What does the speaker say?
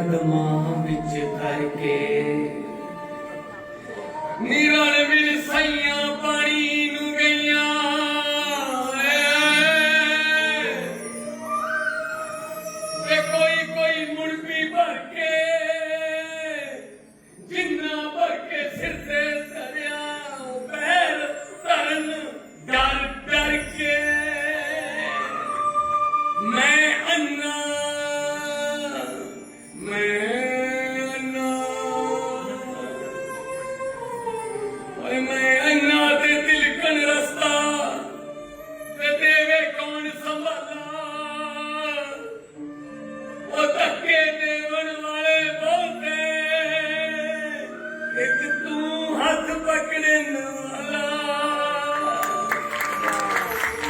ਡਡਮਾਂ ਵਿੱਚ ਕਰਕੇ। ਨਿਰਾਲੇ ਮੈਂ ਇੰਨਾ ਤੇ ਤਿਲਕਣ ਰਸਤਾ ਤੇ ਦੇਵੇ ਕੌਣ ਸੰਭਾਲਾ? ਉਹ ਤੱਕੇ ਦੇਵਣ ਵਾਲੇ ਬਹੁਤੇ। ਇੱਕ